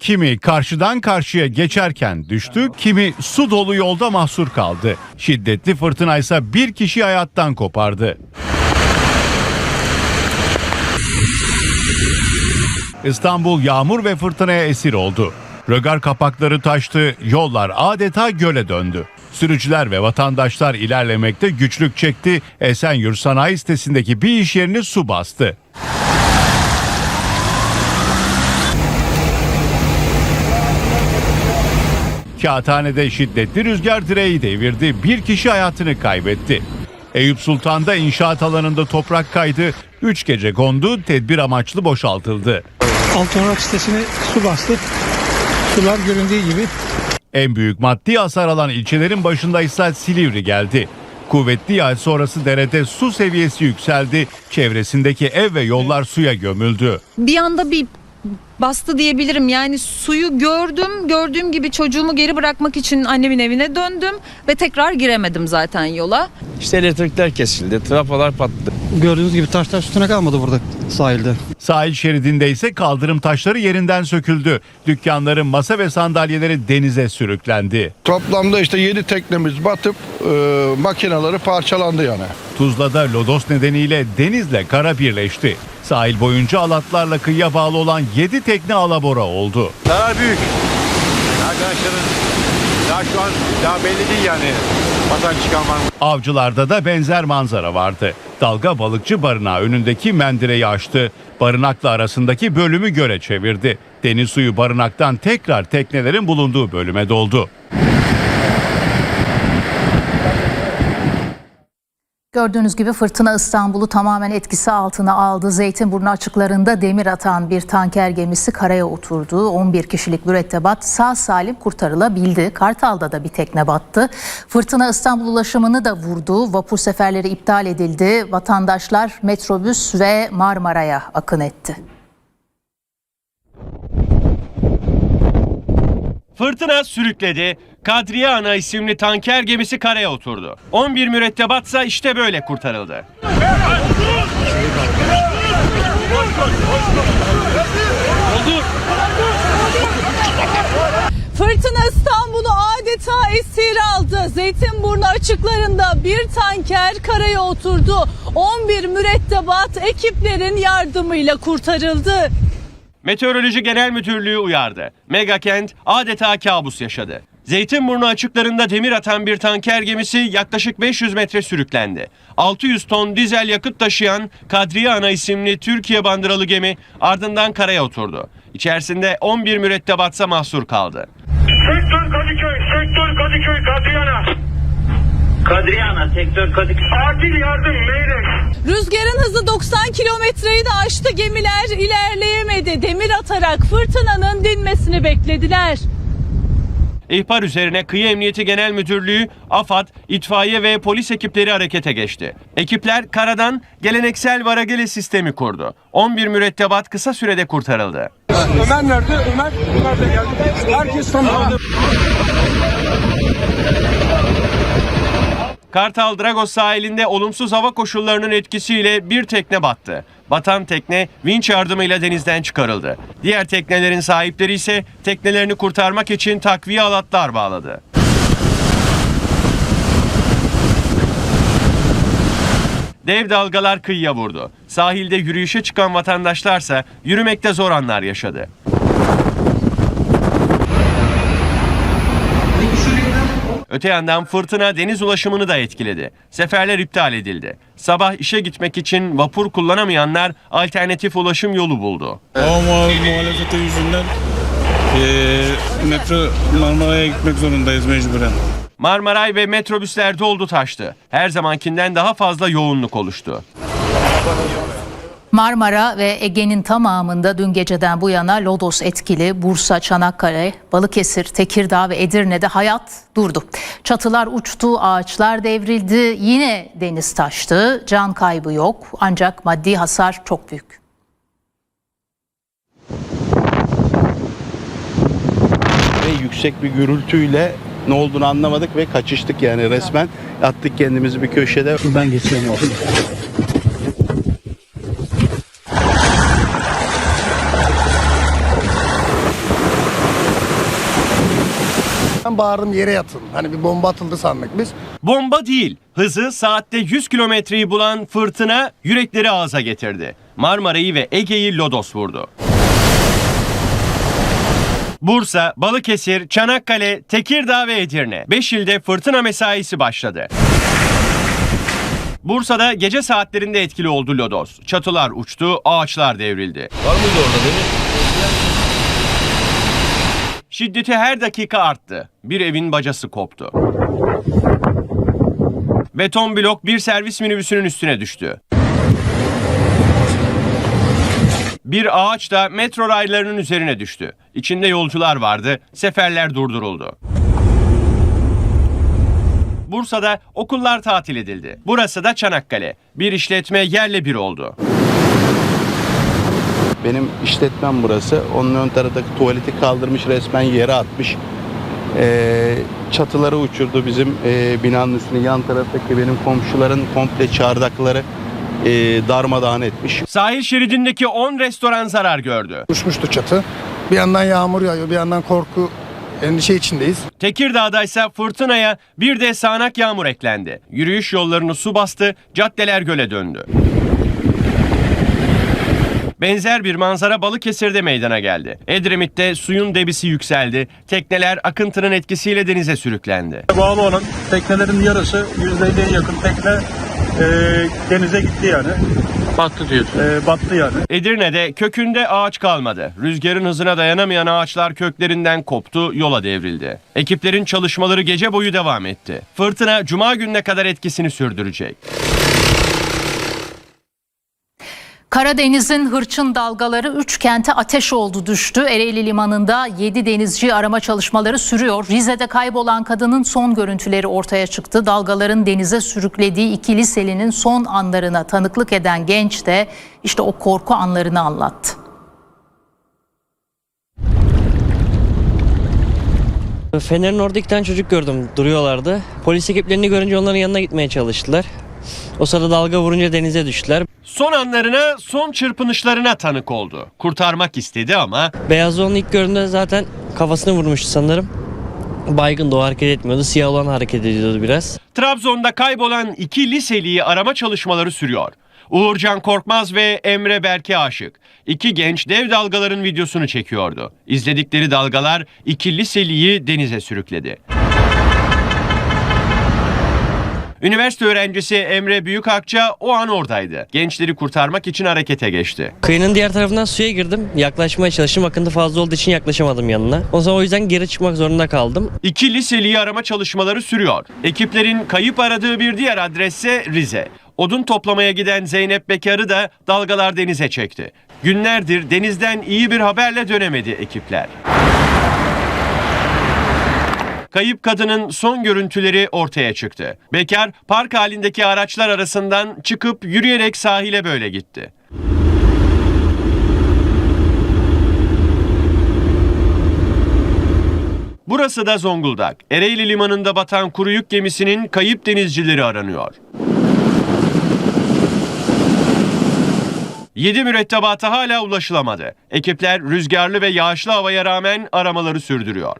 Kimi karşıdan karşıya geçerken düştü, kimi su dolu yolda mahsur kaldı. Şiddetli fırtına ise bir kişi hayattan kopardı. İstanbul yağmur ve fırtınaya esir oldu. Rögar kapakları taştı, yollar adeta göle döndü. Sürücüler ve vatandaşlar ilerlemekte güçlük çekti. Esenyurt Sanayi sitesindeki bir iş yerini su bastı. Kağıthane'de şiddetli rüzgar direği devirdi. Bir kişi hayatını kaybetti. Eyüp Sultan'da inşaat alanında toprak kaydı. Üç gece kondu, tedbir amaçlı boşaltıldı. Altınorак sitesini su bastı. Sular göründüğü gibi En büyük maddi hasar alan ilçelerin başında ise Silivri geldi. Kuvvetli yağış sonrası derede su seviyesi yükseldi. Çevresindeki ev ve yollar suya gömüldü. bir anda bir bastı diyebilirim. Yani suyu gördüm. Gördüğüm gibi çocuğumu geri bırakmak için annemin evine döndüm ve tekrar giremedim zaten yola. İşte elektrikler kesildi, trafolar patladı. gördüğünüz gibi taşlar üstüne kalmadı burada sahilde. Sahil şeridinde ise kaldırım taşları yerinden söküldü. Dükkanların masa ve sandalyeleri denize sürüklendi. Toplamda işte 7 teknemiz batıp e, makineleri parçalandı yani. Tuzla'da lodos nedeniyle denizle kara birleşti. Sahil boyunca alatlarla kıyıya bağlı olan 7 tekne alabora oldu. Zarar büyük. Arkadaşların daha şu an daha belli değil yani. Vatan çıkan var mı? Avcılarda da benzer manzara vardı. Dalga balıkçı barınağı önündeki mendireyi açtı. Barınakla arasındaki bölümü göle çevirdi. Deniz suyu barınaktan tekrar teknelerin bulunduğu bölüme doldu. Gördüğünüz gibi fırtına İstanbul'u tamamen etkisi altına aldı. Zeytinburnu açıklarında demir atan bir tanker gemisi karaya oturdu. 11 kişilik mürettebat sağ salim kurtarılabildi. Kartal'da da bir tekne battı. Fırtına İstanbul ulaşımını da vurdu. Vapur seferleri iptal edildi. Vatandaşlar metrobüs ve Marmara'ya akın etti. Fırtına sürükledi. Kadriye Ana isimli tanker gemisi karaya oturdu. 11 mürettebatsa işte böyle kurtarıldı. Fırtına İstanbul'u adeta esir aldı. Zeytinburnu açıklarında bir tanker karaya oturdu. 11 mürettebat ekiplerin yardımıyla kurtarıldı. Meteoroloji Genel Müdürlüğü uyardı. Mega kent adeta kabus yaşadı. Zeytinburnu açıklarında demir atan bir tanker gemisi yaklaşık 500 metre sürüklendi. 600 ton dizel yakıt taşıyan Kadriye Ana isimli Türkiye bandıralı gemi ardından karaya oturdu. İçerisinde 11 mürettebatsa mahsur kaldı. Sektör Kadıköy, sektör Kadıköy, Kadriyana. Kadriyana sektör Kadıköy. Acil yardım, Meyrek. Rüzgarın hızı 90 kilometreyi de aştı. Gemiler ilerleyemedi. Demir atarak fırtınanın dinmesini beklediler. İhbar üzerine Kıyı Emniyeti Genel Müdürlüğü, AFAD, itfaiye ve polis ekipleri harekete geçti. Ekipler karadan geleneksel varagele sistemi kurdu. 11 mürettebat kısa sürede kurtarıldı. Ömer nerede? Ömer, Ömer geldi. Herkes tamam. Kartal Dragos sahilinde olumsuz hava koşullarının etkisiyle bir tekne battı. Batan tekne vinç yardımıyla denizden çıkarıldı. Diğer teknelerin sahipleri ise teknelerini kurtarmak için takviye alatlar bağladı. Dev dalgalar kıyıya vurdu. Sahilde yürüyüşe çıkan vatandaşlarsa yürümekte zor anlar yaşadı. Öte yandan fırtına deniz ulaşımını da etkiledi. Seferler iptal edildi. Sabah işe gitmek için vapur kullanamayanlar alternatif ulaşım yolu buldu. Hava muhalefeti yüzünden metro Marmara'ya gitmek zorundayız mecburen. Marmaray ve metrobüsler doldu taştı. Her zamankinden daha fazla yoğunluk oluştu. Marmara ve Ege'nin tamamında dün geceden bu yana lodos etkili Bursa, Çanakkale, Balıkesir, Tekirdağ ve Edirne'de hayat durdu. Çatılar uçtu, ağaçlar devrildi, yine deniz taştı. Can kaybı yok ancak maddi hasar çok büyük. ve yüksek bir gürültüyle ne olduğunu anlamadık ve kaçıştık yani resmen. Attık kendimizi bir köşede. Ben geçiyorum. Hemen bağırdım yere yatın. Hani bir bomba atıldı sandık biz. Bomba değil, hızı saatte 100 kilometreyi bulan fırtına yürekleri ağza getirdi. Marmara'yı ve Ege'yi lodos vurdu. Bursa, Balıkesir, Çanakkale, Tekirdağ ve Edirne. 5 ilde fırtına mesaisi başladı. Bursa'da gece saatlerinde etkili oldu lodos. Çatılar uçtu, ağaçlar devrildi. Var mıydı orada Şiddeti her dakika arttı. Bir evin bacası koptu. Beton blok bir servis minibüsünün üstüne düştü. Bir ağaç da metro raylarının üzerine düştü. İçinde yolcular vardı. Seferler durduruldu. Bursa'da okullar tatil edildi. Burası da Çanakkale. Bir işletme yerle bir oldu. Benim işletmem burası. Onun ön taraftaki tuvaleti kaldırmış resmen yere atmış. Ee, çatıları uçurdu bizim e, binanın üstüne. Yan taraftaki benim komşuların komple çardakları e, darmadağın etmiş. Sahil şeridindeki 10 restoran zarar gördü. Uçmuştu çatı. Bir yandan yağmur yağıyor, bir yandan korku, endişe içindeyiz. Tekirdağ'da ise fırtınaya bir de sağanak yağmur eklendi. Yürüyüş yollarını su bastı, caddeler göle döndü. Benzer bir manzara Balıkesir'de meydana geldi. Edremit'te suyun debisi yükseldi. Tekneler akıntının etkisiyle denize sürüklendi. Bağlı olan teknelerin yarısı %50'ye yakın tekne e, denize gitti yani. Battı diyor. E, battı yani. Edirne'de kökünde ağaç kalmadı. Rüzgarın hızına dayanamayan ağaçlar köklerinden koptu, yola devrildi. Ekiplerin çalışmaları gece boyu devam etti. Fırtına cuma gününe kadar etkisini sürdürecek. Karadeniz'in hırçın dalgaları 3 kente ateş oldu düştü. Ereğli Limanı'nda 7 denizci arama çalışmaları sürüyor. Rize'de kaybolan kadının son görüntüleri ortaya çıktı. Dalgaların denize sürüklediği iki liselinin son anlarına tanıklık eden genç de işte o korku anlarını anlattı. Fener'in orada tane çocuk gördüm duruyorlardı. Polis ekiplerini görünce onların yanına gitmeye çalıştılar. O sırada dalga vurunca denize düştüler. Son anlarına, son çırpınışlarına tanık oldu. Kurtarmak istedi ama Beyaz olan ilk gördüğümde zaten kafasını vurmuştu sanırım. Baygın da o hareket etmiyordu. Siyah olan hareket ediyordu biraz. Trabzon'da kaybolan iki liseliyi arama çalışmaları sürüyor. Uğurcan Korkmaz ve Emre Berke Aşık. İki genç dev dalgaların videosunu çekiyordu. İzledikleri dalgalar iki liseliyi denize sürükledi. Üniversite öğrencisi Emre Büyükakça o an oradaydı. Gençleri kurtarmak için harekete geçti. Kıyının diğer tarafından suya girdim. Yaklaşmaya çalıştım. Akıntı fazla olduğu için yaklaşamadım yanına. O zaman o yüzden geri çıkmak zorunda kaldım. İki liseliyi arama çalışmaları sürüyor. Ekiplerin kayıp aradığı bir diğer adresse Rize. Odun toplamaya giden Zeynep Bekar'ı da dalgalar denize çekti. Günlerdir denizden iyi bir haberle dönemedi ekipler. Kayıp kadının son görüntüleri ortaya çıktı. Bekar park halindeki araçlar arasından çıkıp yürüyerek sahile böyle gitti. Burası da Zonguldak. Ereğli limanında batan kuru yük gemisinin kayıp denizcileri aranıyor. 7 mürettebata hala ulaşılamadı. Ekipler rüzgarlı ve yağışlı havaya rağmen aramaları sürdürüyor.